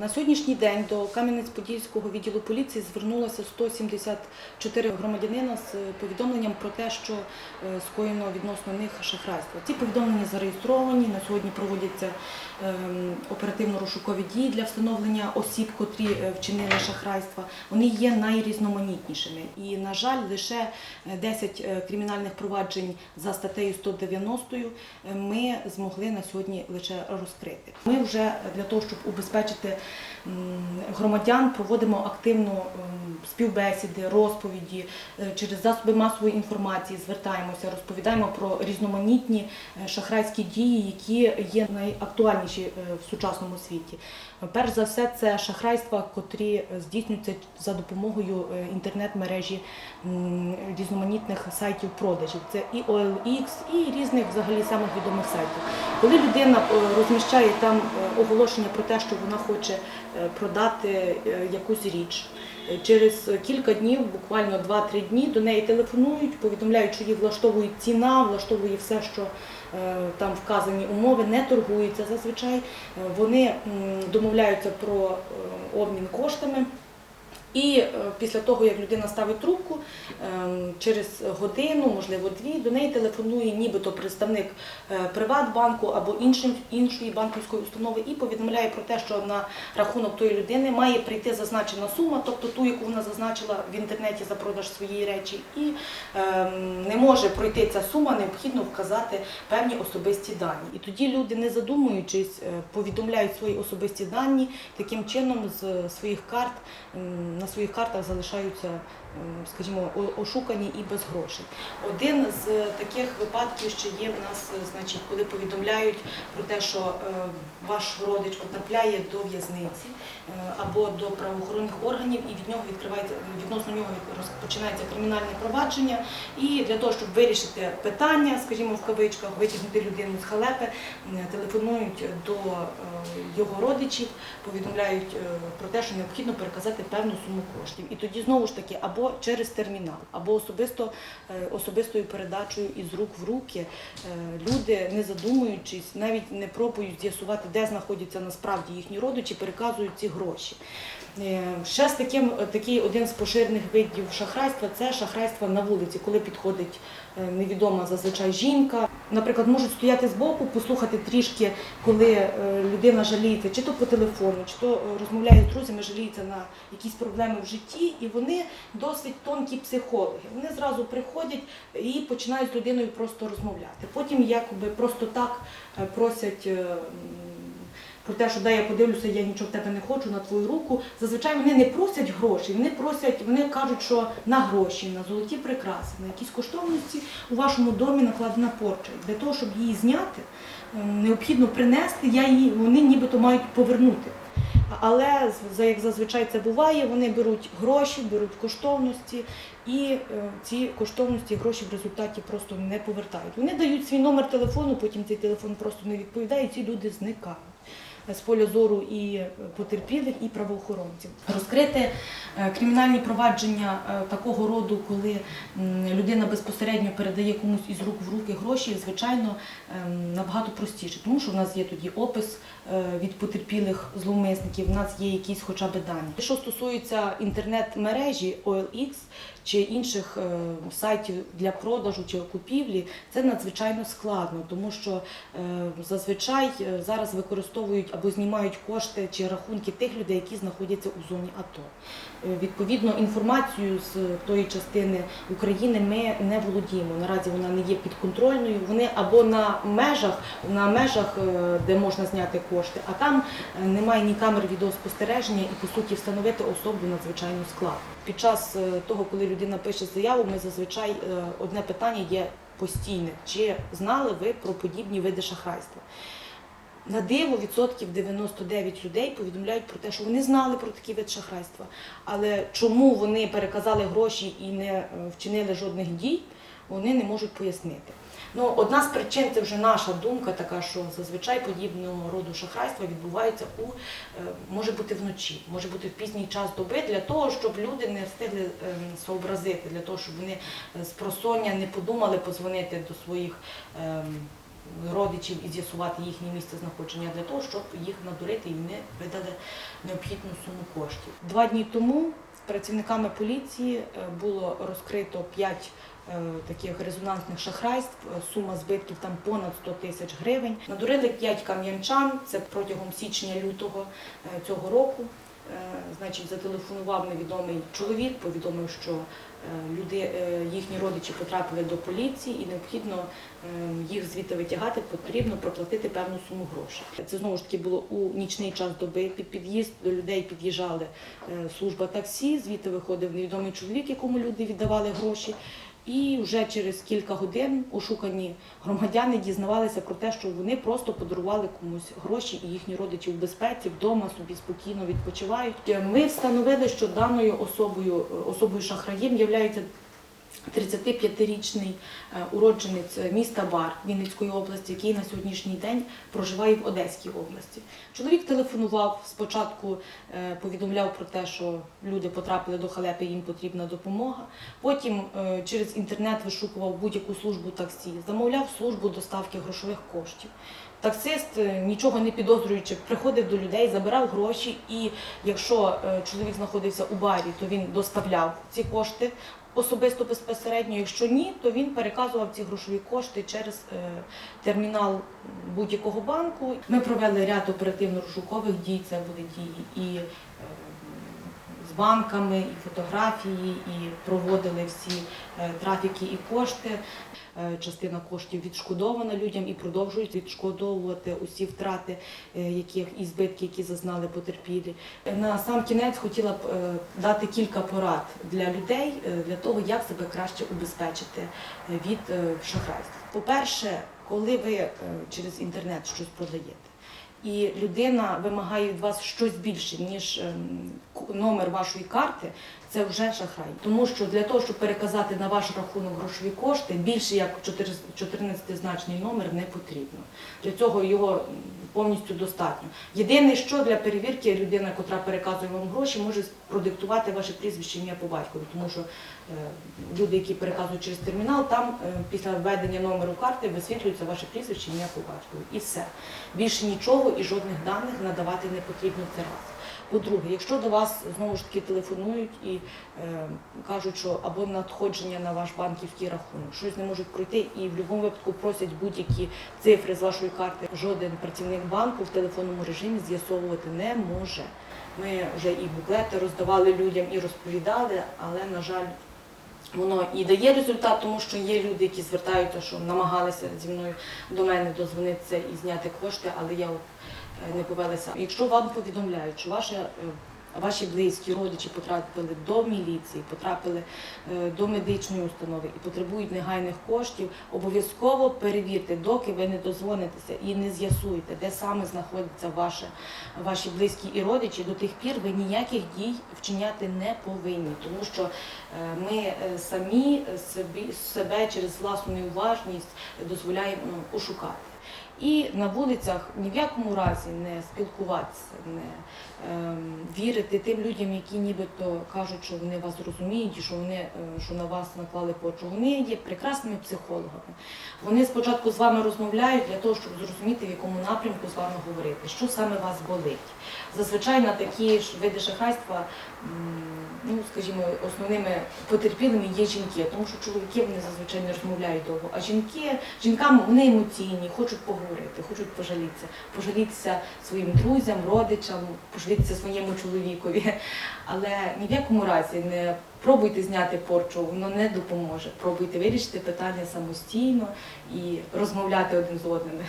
На сьогоднішній день до Кам'янець-Подільського відділу поліції звернулося 174 громадянина з повідомленням про те, що е, скоєно відносно них шахрайство. Ці повідомлення зареєстровані. На сьогодні проводяться ем, оперативно-розшукові дії для встановлення осіб, котрі е, вчинили шахрайства. Вони є найрізноманітнішими. І, на жаль, лише е, 10 е, кримінальних проваджень за статтею 190 е, ми змогли на сьогодні лише розкрити. Ми вже для того, щоб убезпечити м, громадян, проводимо активно співбесіди, розповіді е, через засоби масової інформації. Звертаємося, розповідаємо про різноманітні е, шахрайські дії, які є найактуальніші е, в сучасному світі. Перш за все, це шахрайства, котрі здійснюються за допомогою інтернет-мережі різноманітних сайтів продажів. Це і OLX, і різних взагалі самих відомих сайтів. Коли людина розміщає там оголошення про те, що вона хоче е, продати е, якусь річ. е, Через кілька днів, буквально 2-3 дні, до неї телефонують, повідомляють, що її влаштовує ціна, влаштовує все, що там вказані умови, не торгуються зазвичай. Вони домовляються про обмін коштами. І е, після того, як людина ставить трубку, ем, через годину, можливо, дві, до неї телефонує нібито представник е, Приватбанку або іншої банківської установи і повідомляє про те, що на рахунок тої людини має прийти зазначена сума, тобто ту, яку вона зазначила в інтернеті за продаж своєї речі, і ем, не може пройти ця сума, необхідно вказати певні особисті дані. І тоді люди, не задумуючись, е, повідомляють свої особисті дані, таким чином з своїх карт м, на своїх картах залишаються, скажімо, ошукані і без грошей. Один з таких випадків ще є в нас, е, значить, коли повідомляють про те, що е, ваш родич потрапляє до в'язниці е, або до правоохоронних органів, і від нього відкривається відносно нього розпочинається кримінальне провадження. І для того, щоб вирішити питання, скажімо, в кавичках, витягнути людину з халепи, телефонують до його родичів, повідомляють про те, що необхідно переказати певну суму коштів. І тоді знову ж таки або через термінал, або особисто е, особистою передачею із рук в руки е, люди, не задумуючись, навіть не пробують з'ясувати, де знаходяться насправді їхні родичі, переказують ці гроші. Е, Ще з таким такий один з поширених видів шахрайства це шахрайство на вулиці, коли підходить невідома зазвичай жінка. Наприклад, можуть стояти збоку, послухати трішки, коли е, людина жаліється, чи то по телефону, чи то е, розмовляє з друзями, жаліється на якісь проблеми в житті, і вони досить тонкі психологи. Вони зразу приходять і починають з людиною просто розмовляти. Потім якби просто так е, просять. Е, про те, що дай я подивлюся, я нічого в тебе не хочу на твою руку. Зазвичай вони не просять грошей, вони просять, вони кажуть, що на гроші, на золоті прикраси, на якісь коштовності у вашому домі накладена порча. Для того, щоб її зняти, ем, необхідно принести, я її, вони нібито мають повернути. Але як зазвичай це буває, вони беруть гроші, беруть коштовності, і е, ці коштовності гроші в результаті просто не повертають. Вони дають свій номер телефону, потім цей телефон просто не відповідає, і ці люди зникають з поля зору і е, потерпілих, і правоохоронців. Розкрити е, кримінальні провадження е, такого роду, коли людина безпосередньо передає комусь із рук в руки гроші, звичайно, ем, набагато простіше, тому що в нас є тоді опис від потерпілих зловмисників, в нас є якісь хоча б дані. Що стосується інтернет-мережі OLX чи інших сайтів для продажу чи купівлі, це надзвичайно складно, тому що зазвичай зараз використовують або знімають кошти чи рахунки тих людей, які знаходяться у зоні АТО. Е, Відповідно, інформацію з тої частини України ми не володіємо. Наразі вона не є підконтрольною. Вони або на межах, на межах, е, де можна зняти кошти, а там е, немає ні камер відеоспостереження і по суті встановити особу надзвичайно складно. Під час того, коли людина пише заяву, ми зазвичай одне питання є постійне: чи знали ви про подібні види шахрайства? На диво відсотків 99 людей повідомляють про те, що вони знали про такий вид шахрайства. Але чому вони переказали гроші і не е, вчинили жодних дій, вони не можуть пояснити. Ну, одна з причин це вже наша думка, така що зазвичай подібного роду шахрайства відбувається у е, може бути вночі, може бути в пізній час доби для того, щоб люди не встигли ем, сообразити, для того, щоб вони е, з просоння не подумали позвонити до своїх. Родичів і з'ясувати їхнє місце знаходження для того, щоб їх надурити і не видали необхідну суму коштів. Два дні тому працівниками поліції е, було розкрито 5 таких резонансних шахрайств. Е, Сума збитків там понад 100 тисяч гривень. Надурили 5 кам'янчан. Це протягом січня-лютого е, цього року. Е, Значить, зателефонував невідомий чоловік, повідомив, що е, люди, е, їхні родичі потрапили до поліції і необхідно їх звідти витягати, потрібно проплатити певну суму грошей. Це знову ж таки було у нічний час доби. Під під'їзд до людей під'їжджали служба таксі. Звідти виходив невідомий чоловік, якому люди віддавали гроші. І вже через кілька годин ошукані громадяни дізнавалися про те, що вони просто подарували комусь гроші, і їхні родичі в безпеці вдома собі спокійно відпочивають. Ми встановили, що даною особою особою шахраєм є 35-річний е, уродженець міста Бар Вінницької області, який на сьогоднішній день проживає в Одеській області. Чоловік телефонував спочатку, е, повідомляв про те, що люди потрапили до халепи, їм потрібна допомога. Потім е, через інтернет вишукував будь-яку службу таксі, замовляв службу доставки грошових коштів. Таксист, нічого не підозрюючи, приходив до людей, забирав гроші, і якщо чоловік знаходився у барі, то він доставляв ці кошти особисто безпосередньо. Якщо ні, то він переказував ці грошові кошти через е, термінал будь-якого банку. Ми провели ряд оперативно-розшукових дій. Це були дії і банками, і фотографії, і проводили всі е, трафіки і кошти. Е, Частина коштів відшкодована людям і продовжують відшкодовувати усі втрати, е, яких і збитки, які зазнали потерпілі. На сам кінець хотіла б дати кілька порад для людей для того, як себе краще убезпечити від шахрайств. По-перше, коли ви через інтернет щось продаєте. І людина вимагає від вас щось більше, ніж ем, номер вашої карти, це вже шахрай. Тому що для того, щоб переказати на ваш рахунок грошові кошти, більше як 14-значний номер не потрібно. Для цього його повністю достатньо. Єдине, що для перевірки людина, яка переказує вам гроші, може продиктувати ваше прізвище ім'я по батькові, тому що е, люди, які переказують через термінал, там е, після введення номеру карти висвітлюється ваше прізвище ім'я по батькові. І все. Більше нічого і жодних даних надавати не потрібно це раз. По-друге, якщо до вас знову ж таки телефонують і е, кажуть, що або надходження на ваш банківський рахунок, щось не можуть пройти, і в будь-якому випадку просять будь-які цифри з вашої карти, жоден працівник банку в телефонному режимі з'ясовувати не може. Ми вже і буклети роздавали людям і розповідали, але на жаль. Воно і дає результат, тому що є люди, які звертаються, що намагалися зі мною до мене дозвонитися і зняти кошти, але я от не повелася. Якщо вам повідомляють, що ваші, е, ваші близькі родичі потрапили до міліції, потрапили е, до медичної установи і потребують негайних коштів, обов'язково перевірте, доки ви не дозвонитеся і не з'ясуєте, де саме знаходяться ваше, ваші близькі і родичі, до тих пір ви ніяких дій вчиняти не повинні, тому що е, ми е, самі собі, себе через власну неуважність дозволяємо ну, ошукати. І на вулицях ні в якому разі не спілкуватися, не ем, вірити тим людям, які нібито кажуть, що вони вас розуміють і що вони е, що на вас наклали почу. Вони є прекрасними психологами. Вони спочатку з вами розмовляють для того, щоб зрозуміти, в якому напрямку з вами говорити, що саме вас болить. Зазвичай на такі ж види шахрайства, ну скажімо, основними потерпілими є жінки, тому що чоловіки вони зазвичай не розмовляють довго. А жінки, жінкам вони емоційні, хочуть поговорити, хочуть пожалітися, пожалітися своїм друзям, родичам, пожалітися своєму чоловікові. Але ні в якому разі не пробуйте зняти порчу, воно не допоможе. Пробуйте вирішити питання самостійно і розмовляти один з одним.